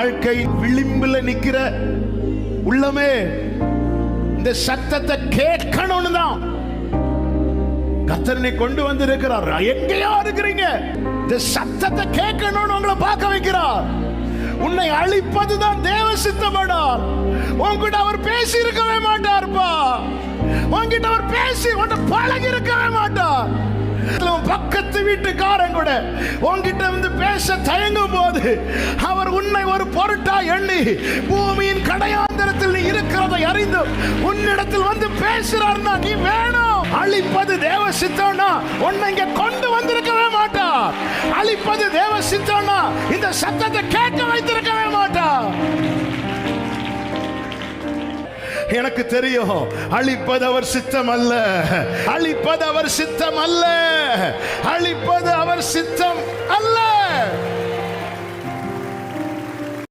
வாழ்க்கை விளிம்புல நிக்கிற உள்ளமே இந்த சத்தத்தை கேட்கணும்னு தான் கத்தரனை கொண்டு வந்திருக்கிறார். எங்கேயோ இருக்கிறீங்க? இந்த சத்தத்தை கேட்கணும்னு உங்களை பார்க்க வைக்கிறார். உன்னை அழிப்பதுதான் தேவ சித்தமானார். உங்ககிட்ட அவர் பேசி இருக்கவே மாட்டார்ப்பா. உங்ககிட்ட அவர் பேசி உன்னை பழகி இருக்கவே மாட்டார் பக்கத்து வீட்டுக்காரன் கூட உங்ககிட்ட வந்து பேச தயங்கும் போது அவர் உன்னை ஒரு பொருட்டா எண்ணி பூமியின் கடையாந்திரத்தில் நீ இருக்கிறதை அறிந்து உன்னிடத்தில் வந்து பேசுறாருன்னா நீ வேணும். அழிப்பது தேவ சித்தம்னா உன்னை இங்க கொண்டு வந்திருக்கவே மாட்டார். அழிப்பது தேவ சித்தம்னா இந்த சத்தத்தை கேட்க வைத்திருக்கவே மாட்டார். எனக்கு தெரியும் அழிப்பது அவர் சித்தம் அல்ல அழிப்பது அவர் சித்தம் அல்ல அழிப்பது அவர் சித்தம் அல்ல.